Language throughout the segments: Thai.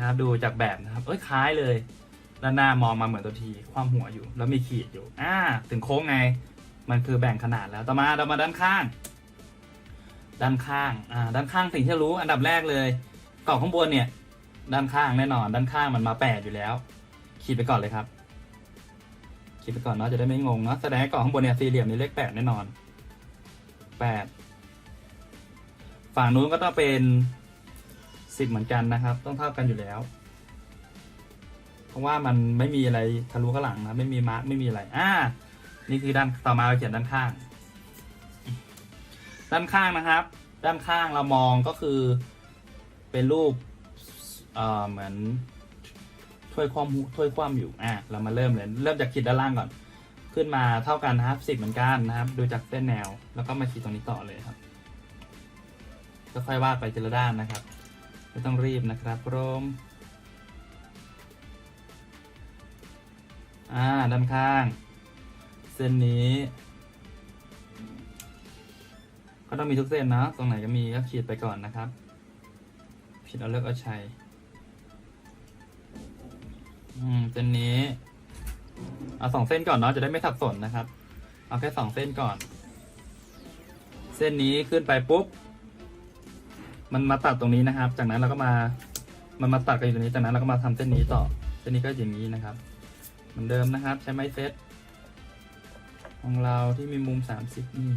นะครับ ดูจากแบบนะครับ เอ้ยคล้ายเลยด้านหน้ามองมาเหมือนตัวทีความหัวอยู่ แล้วมีขีดอยู่ อ่า ถึงโค้งไง มันคือแบ่งขนาดแล้วต่อมาเรามาด้านข้าง ด้านข้างอ่าด้านข้างสิ่งที่รู้อันดับแรกเลยกล่องข้างบนเนี่ย ด้านข้างแน่นอน ด้านข้างมันมาแปดอยู่แล้ว ขีดไปก่อนเลยครับ ขีดไปก่อนเนาะจะได้ไม่งงเนาะแสดงกล่องข้างบนเนี่ยสี่เหลี่ยมนี่เลขแปดแน่นอนแปดฝั่งนู้นก็ต้องเป็น สิบเหมือนกันนะครับ ต้องเท่ากันอยู่แล้ว เพราะว่ามันไม่มีอะไรทะลุข้างหลังนะไม่มีมาร์กไม่มีอะไรอ่านี่คือด้านต่อมาเราเขียนด้านข้าง ด้านข้างนะครับ ด้านข้างเรามองก็คือเป็นรูปเอ่อเหมือนถ้วยความถ้วยความอยู่อะเรามาเริ่มเลยเริ่มจากขีดด้านล่างก่อน ขึ้นมาเท่ากันนะครับสิบเหมือนกันนะครับดูจากเส้นแนว แล้วก็มาขีดตรงนี้ต่อเลยครับก็ค่อยวาดไปทีละด้านนะครับ ไม่ต้องรีบนะครับพร้อมอ่าด้านข้าง เส้นนี้ ก็ต้องมีทุกเส้นนะตรงไหนก็มีก็ขีดไปก่อนนะครับผิดเอาเลิกเอาชัยอืมเส้นนี้เอาสองเส้นก่อนเนาะจะได้ไม่สับสนนะครับ เอาแค่สองเส้นก่อน เส้นนี้ขึ้นไปปุ๊บ มันมาตัดตรงนี้นะครับ จากนั้นเราก็มา มันมาตัดกันอยู่ตรงนี้ จากนั้นเราก็มาทำเส้นนี้ต่อ เส้นนี้ก็อย่างนี้นะครับ เหมือนเดิมนะครับ ใช้ไม้เซตของเราที่มีมุมสามสิบนี่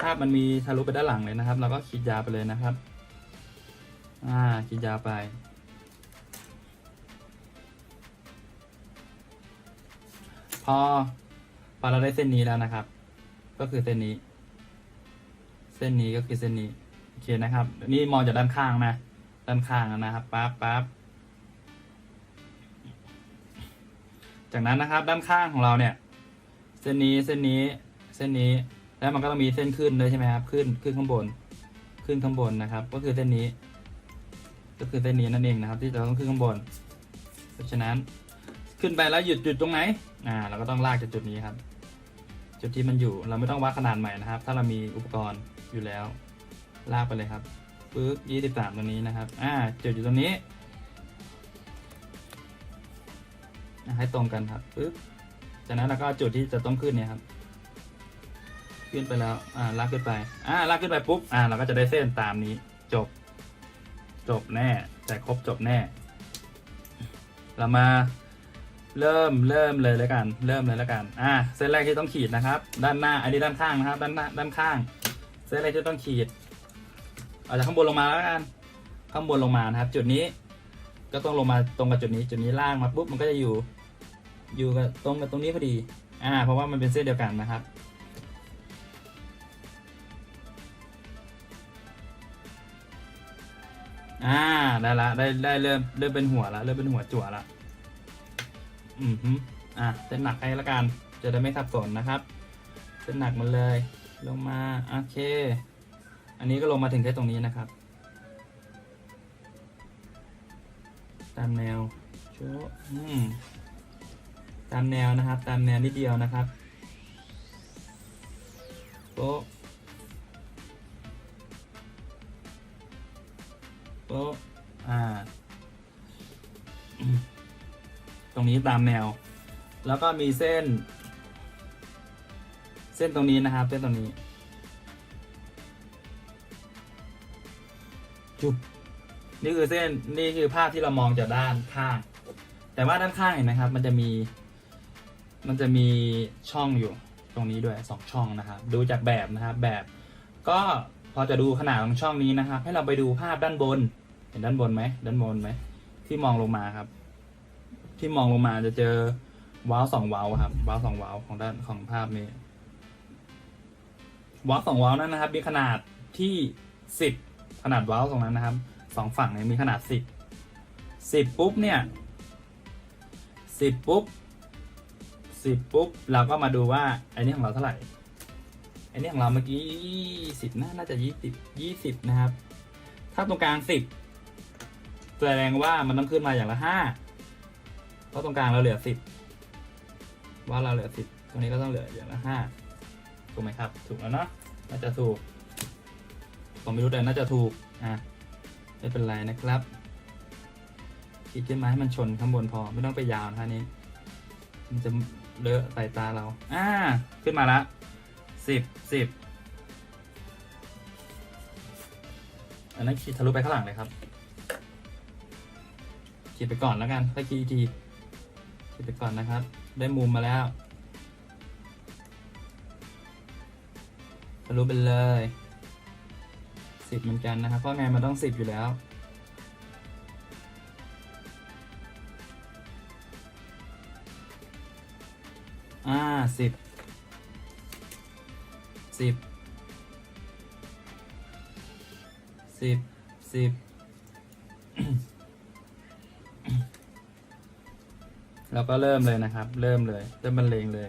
ภาพมันมีทะลุไปด้านหลังเลยนะครับ เราก็ขีดยาไปเลยนะครับ อ่า ขีดยาไป พอพอเราได้เส้นนี้แล้วนะครับ ก็คือเส้นนี้ เส้นนี้ก็คือเส้นนี้โอเคนะครับ นี่มองจากด้านข้างนะ ด้านข้างนะครับปั๊บปั๊บจากนั้นนะครับ ด้านข้างของเราเนี่ย เส้นนี้เส้นนี้เส้นนี้แล้วมันก็ต้องมีเส้นขึ้นด้วยใช่ไหมครับ ขึ้นขึ้นข้างบน ขึ้นข้างบนนะครับ ก็คือเส้นนี้ ก็คือเส้นนี้นั่นเองนะครับ ที่จะต้องขึ้นข้างบน เพราะฉะนั้นขึ้นไปแล้วหยุดจุดตรงไหน อ่า เราก็ต้องลากจากจุดนี้ครับ จุดที่มันอยู่ เราไม่ต้องวัดขนาดใหม่นะครับ ถ้าเรามีอุปกรณ์อยู่แล้ว ลากไปเลยครับปึ๊บยี่สิบสามตรงนี้นะครับ อ่า จุดอยู่ตรงนี้ ให้ตรงกันครับปึ๊บจากนั้นเราก็จุดที่จะต้องขึ้นเนี่ยครับ ขึ้นไปแล้ว อ่า ลากขึ้นไป อ่า ลากขึ้นไปปุ๊บ อ่า เราก็จะได้เส้นตามนี้ จบ จบแน่ แต่ครบจบแน่ เรามา เริ่มเริ่มเลยแล้วกัน เริ่มเลยแล้วกัน อ่า เส้นแรกที่ต้องขีดนะครับ ด้านหน้า อันนี้ด้านข้างนะครับ ด้านหน้าด้านข้าง เส้นแรกที่ต้องขีด เอาจากข้างบนลงมาแล้วกัน ข้างบนลงมานะครับ จุดนี้ ก็ต้องลงมาตรงกับจุดนี้ จุดนี้ล่างมาปุ๊บ มันก็จะอยู่ อยู่กับตรงกับตรงนี้พอดี อ่า เพราะว่ามันเป็นเส้นเดียวกันนะครับ อ่า ได้ละ ได้ได้เริ่มเริ่มเป็นหัวละ เริ่มเป็นหัวจั่วละ อือฮึอะเส้นหนักให้ละกัน จะได้ไม่สับสนนะครับ เส้นหนักมันเลย ลงมาโอเค อันนี้ก็ลงมาถึงแค่ตรงนี้นะครับ ตามแนวโชอืมตามแนวนะครับ ตามแนวนิดเดียวนะครับโป๊ะโป๊ะอ่า รงนี้ตามแนว แล้วก็มีเส้น เส้นตรงนี้นะครับ เส้นตรงนี้จุบนี่คือเส้นนี่คือภาพที่เรามองจากด้านข้าง แต่ว่าด้านข้างเห็นไหมครับ มันจะมี มันจะมีช่องอยู่ตรงนี้ด้วยสองช่องนะครับ ดูจากแบบนะครับ แบบก็พอจะดูขนาดของช่องนี้นะครับ ให้เราไปดูภาพด้านบน เห็นด้านบนไหมด้านบนไหมที่มองลงมาครับ ที่มองลงมาจะเจอว้าวสองว้าวครับว้าวสองว้าวของด้านของภาพนี้ว้าวสองว้าวนั้นนะครับ มีขนาดที่สิบขนาดว้าวตรงนั้นนะครับสองฝั่งเนี่ยมีขนาดสิบสิบปุ๊บเนี่ยสิบปุ๊บสิบปุ๊บเราก็มาดูว่าไอ้นี่ของเราเท่าไหร่ไอ้นี่ของเราเมื่อกี้สิบน่าจะยี่สิบยี่สิบนะครับ ถ้าตรงกลางสิบแสดงว่ามันต้องขึ้นมาอย่างละห้า เพราะตรงกลางเราเหลือสิบว่าเราเหลือสิบตรงนี้ก็ต้องเหลืออย่างละห้าถูกไหมครับ ถูกแล้วเนาะน่าจะถูกผมไม่รู้แต่น่าจะถูกอะไม่เป็นไรนะครับขีดขึ้นมาให้มันชนข้างบนพอไม่ต้องไปยาวท่านี้ มันจะเลอะสายตาเรา อ่า ขึ้นมาละสิบสิบอันนั้นขีดทะลุไปข้างหลังเลยครับขีดไปก่อนแล้วกันถ้าขีดอีกที ขีดไปก่อนนะครับ ได้มุมมาแล้วทะลุไปเลยสิบเหมือนกันนะครับ เพราะไงมันต้องสิบอยู่แล้ว อ่าสิบสิบสิบสิบ เราก็เริ่มเลยนะครับ เริ่มเลย เริ่มบรรเลงเลย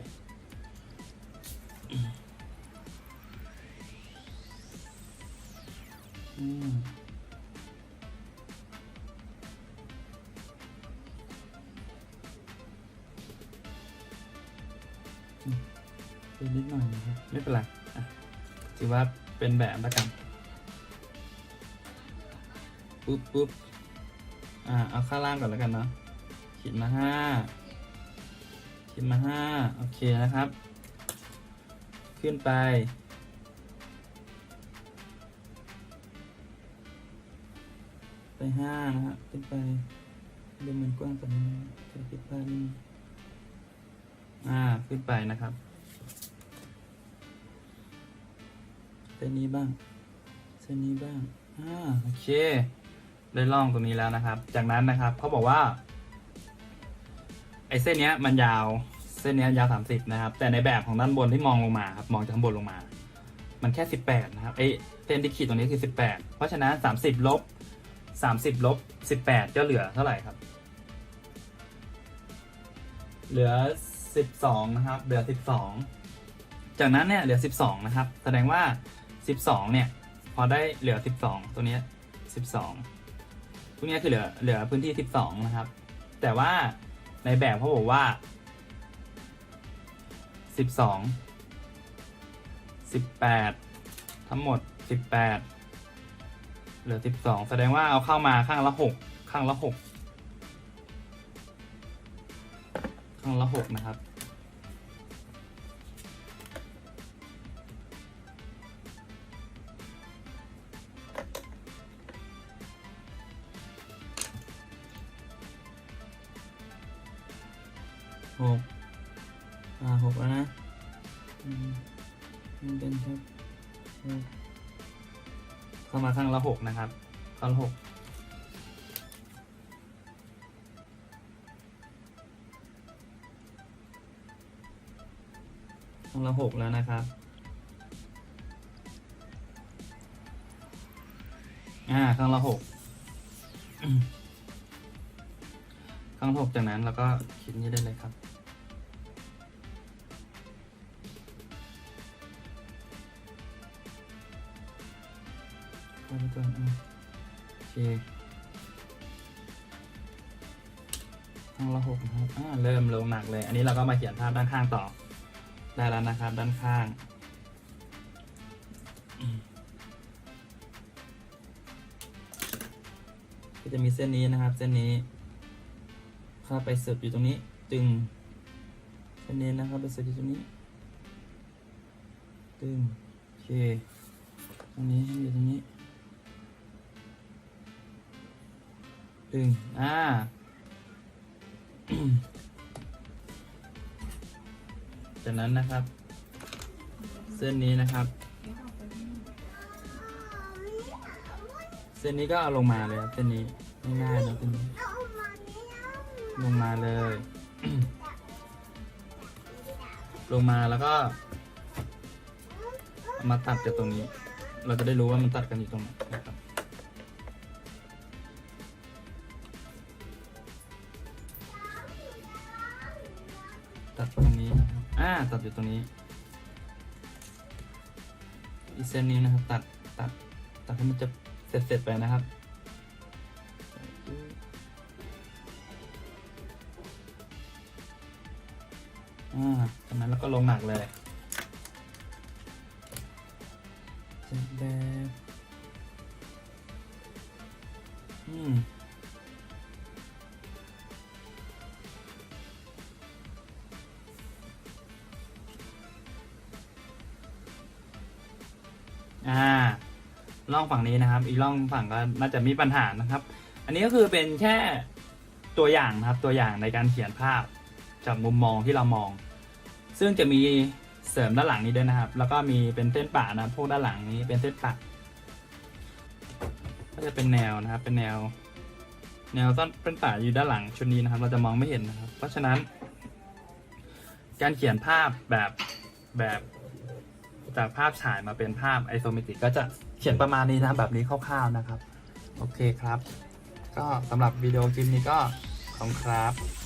อืมเป็นนิดหน่อยนะครับไม่เป็นไรถือว่าเป็นแบบแล้วกัน ปุ๊บปุ๊บอ่า เอาข้างล่างก่อนแล้วกันเนาะ ขีดมาห้าขีดมาห้าโอเคนะครับ ขึ้นไป ไปห้านะฮะขึ้นไปเดินมันกว้างกว่านี้จะผิดพลาดนิดนึงอ่าขึ้นไปนะครับเส้นนี้บ้างเส้นนี้บ้างอ่าโอเค ได้ล่องตรงนี้แล้วนะครับ จากนั้นนะครับเขาบอกว่า ไอ้เส้นเนี้ยมันยาวเส้นเนี้ยยาวสามสิบนะครับ แต่ในแบบของด้านบนที่มองลงมาครับมองจากข้างบนลงมา มันแค่สิบแปดนะครับไอ้เส้นที่ขีดตรงนี้คือสิบแปดเพราะฉะนั้นสามสิบลบสามสิบลบสิบแปดก็เหลือเท่าไหร่ครับ เหลือสิบสองนะครับ เหลือสิบสองจากนั้นเนี่ยเหลือสิบสองนะครับ แสดงว่าสิบสองเนี่ย พอได้เหลือสิบสองตัวนี้สิบสองพวกเนี้คือเหลือเหลือพื้นที่สิบสองนะครับ แต่ว่า ในแบบเขาบอกว่าสิบสองสิบแปดทั้งหมดสิบแปดเหลือสิบสองแสดงว่าเอาเข้ามาข้างละหกข้างละหกข้างละหกนะครับ หกอ่าหกแล้วนะมันเป็นครับเข้ามาข้างละหกนะครับข้างละหกข้างละหกแล้วนะครับอ่าข้างละหกข้างละหกจากนั้นเราก็คิดนี้ได้เลยครับ ก่อนอะโอเคข้างละหกนะครับอ่าเริ่มลงหนักเลย อันนี้เราก็มาเขียนภาพด้านข้างต่อ ได้แล้วนะครับด้านข้างก็จะมีเส้นนี้นะครับ เส้นนี้เข้าไปสุดอยู่ตรงนี้ตึงเส้นนี้นะครับไปสุดอยู่ตรงนี้ ตึงโอเคตรงนี้อยู่ตรงนี้ ตึงอ่าจากนั้นนะครับ เส้นนี้นะครับ เส้นนี้ก็เอาลงมาเลยครับเส้นนี้ง่ายๆนะเส้นนี้ลงมาเลย ลงมาแล้วก็เอามาตัดจากตรงนี้ เราจะได้รู้ว่ามันตัดกันอยู่ตรงไหน ตัดตรงนี้อ่าตัดอยู่ตรงนี้ อีเส้นนี้นะครับ ตัดตัดตัดให้มันจะเสร็จเสร็จไปนะครับอ่าจากนั้นแล้ก็ลงหนักเลยเสร็แบบอืม อ่าร่องฝั่งนี้นะครับ อีกร่องฝั่งก็น่าจะมีปัญหานะครับ อันนี้ก็คือเป็นแค่ตัวอย่างนะครับตัวอย่างในการเขียนภาพจากมุมมองที่เรามอง ซึ่งจะมีเสริมด้านหลังนี้ด้วยนะครับ แล้วก็มีเป็นเส้นป่านะพวกด้านหลังนี้เป็นเส้นป่าก็จะเป็นแนวนะครับเป็นแนว แนวต้นเป็นป่าอยู่ด้านหลังชุดนี้นะครับ เราจะมองไม่เห็นนะครับ เพราะฉะนั้น การเขียนภาพแบบแบบ จากภาพฉายมาเป็นภาพไอโซเมตริกก็จะเขียนประมาณนี้นะแบบนี้คร่าวๆนะครับ โอเคครับ ก็สำหรับวิดีโอคลิปนี้ก็ขอบคุณครับ